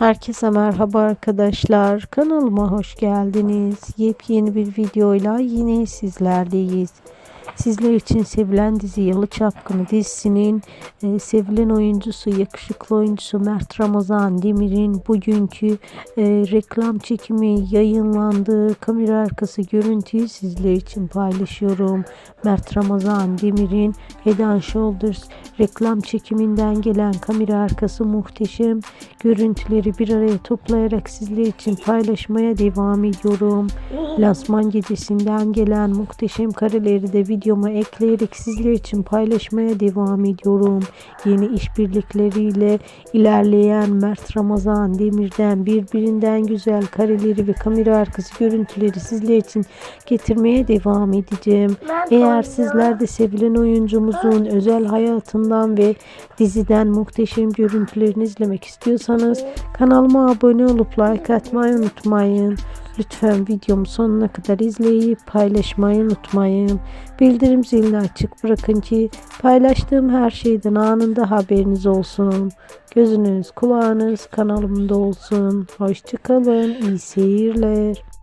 Herkese merhaba arkadaşlar. Kanalıma hoş geldiniz. Yepyeni bir videoyla yine sizlerleyiz. Sizler için sevilen dizi Yalı Çapkını dizisinin e, sevilen oyuncusu, yakışıklı oyuncusu Mert Ramazan Demir'in bugünkü e, reklam çekimi yayınlandığı kamera arkası görüntüyü sizler için paylaşıyorum. Mert Ramazan Demir'in Head Shoulders reklam çekiminden gelen kamera arkası muhteşem görüntüleri bir araya toplayarak sizler için paylaşmaya devam ediyorum. Lansman gecesinden gelen muhteşem kareleri de videoma ekleyerek sizler için paylaşmaya devam ediyorum. Yeni işbirlikleriyle ilerleyen Mert Ramazan Demir'den birbirinden güzel kareleri ve kamera arkası görüntüleri sizler için getirmeye devam edeceğim. Eğer sizler de sevilen oyuncumuzun özel hayatından ve diziden muhteşem görüntülerini izlemek istiyorsanız kanalıma abone olup like atmayı unutmayın. Lütfen videomu sonuna kadar izleyip paylaşmayı unutmayın. Bildirim zilini açık bırakın ki paylaştığım her şeyden anında haberiniz olsun. Gözünüz kulağınız kanalımda olsun. Hoşçakalın. İyi seyirler.